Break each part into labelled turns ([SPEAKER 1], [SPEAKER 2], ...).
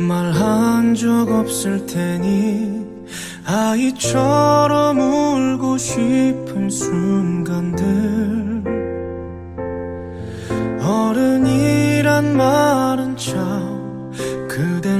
[SPEAKER 1] 말한 적 없을 테니 아이처럼 울고 싶은 순간들. 어른이란 말은 참 그댈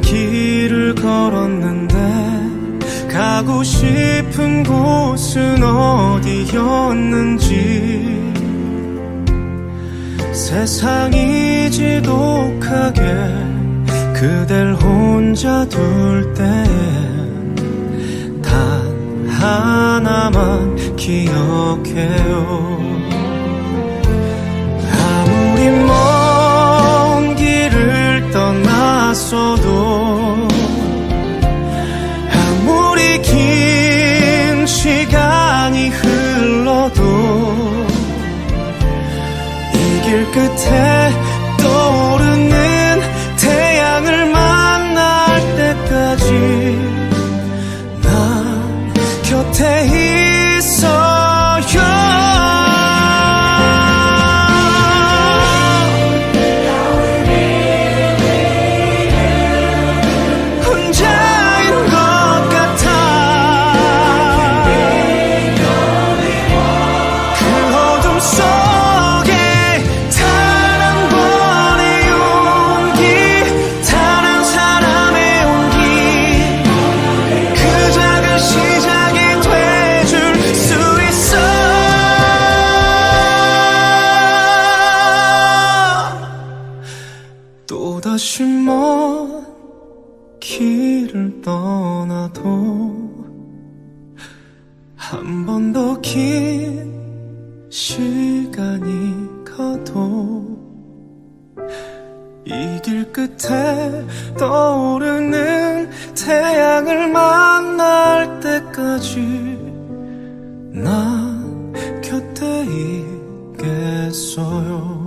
[SPEAKER 1] 먼 길을 걸었는데 가고 싶은 곳은 어디였는지 세상이 지독하게 그댈 혼자 둘 때에 단 하나만 기억해요. 아무리 먼 길을 떠났어도 이길 끝에 길을 떠나도 한 번 더 긴 시간이 가도 이 길 끝에 떠오르는 태양을 만날 때까지 나 곁에 있겠어요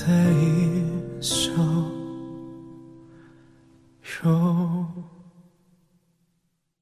[SPEAKER 1] 在意